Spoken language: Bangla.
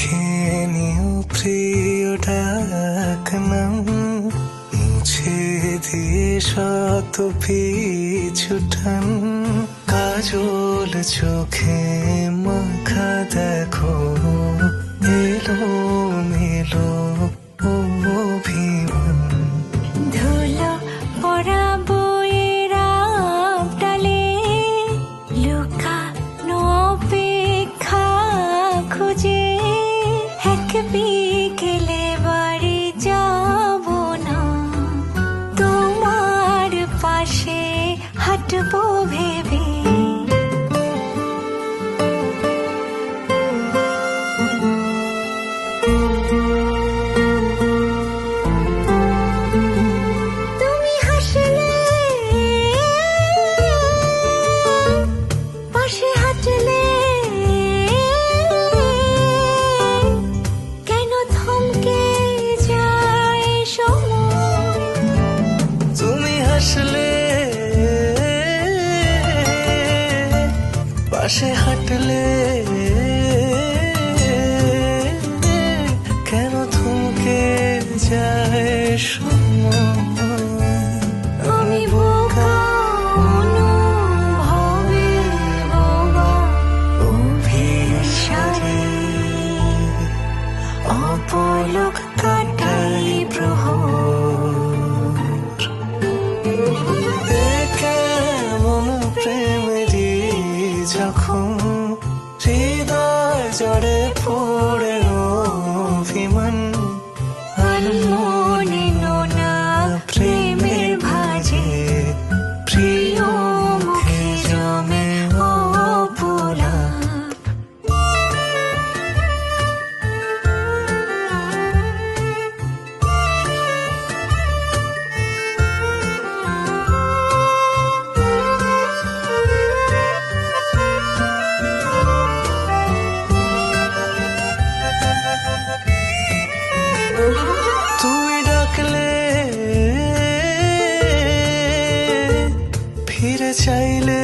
দেখে নিও প্রিয় ডাক নাম মুছে দিয়ে শত পিছুটান। কাজল চোখে মাখা দেখো এলো হাঁটবো ভেবে। তুমি হাসলে পাশে হাঁটলে কেন যায় সময়? তুমি হাসলে পাশে হাঁটলে কেন থমকে যায় আমি বোকা অনুভবে বোবা অভিসারে অপলক যখন হৃদয় জড়ে তুমি ডাকলে ফিরে চাইলে